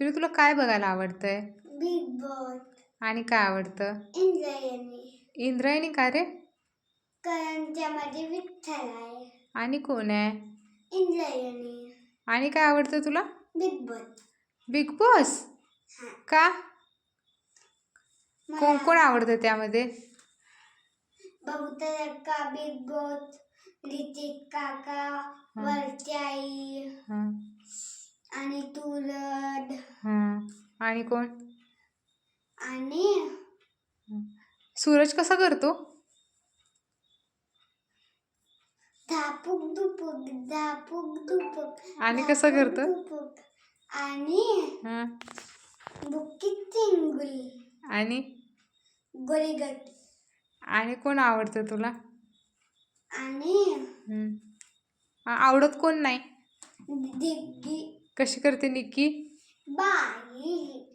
पिलू तुला काय बघायला आवडतंय? बिग बॉस आणि काय आवडतं? इंद्रायणी. इंद्रायणी का रे? करंजामध्ये विठ्ठल आहे. आणि कोण आहे? इंद्रायणी. आणि काय आवडतं तुला? बिग बॉस बिग बॉस हा. का? कोण मला कोण आवडतं त्यामध्ये? बहुतेक का बिग बॉस लिटिक काका आई हं, आणि तुरड हं. आणि कोण? आणि? सूरज कसा करतो? धापूक धापूक आणि कसं करतं. आणि? हं. बुक्की चिंगुली. आणि? आणि कोण आवडतं तुला? आणि? हं. आ- आवडत कोण नाही? दिग्गी कशी करते निक्की? Bayi.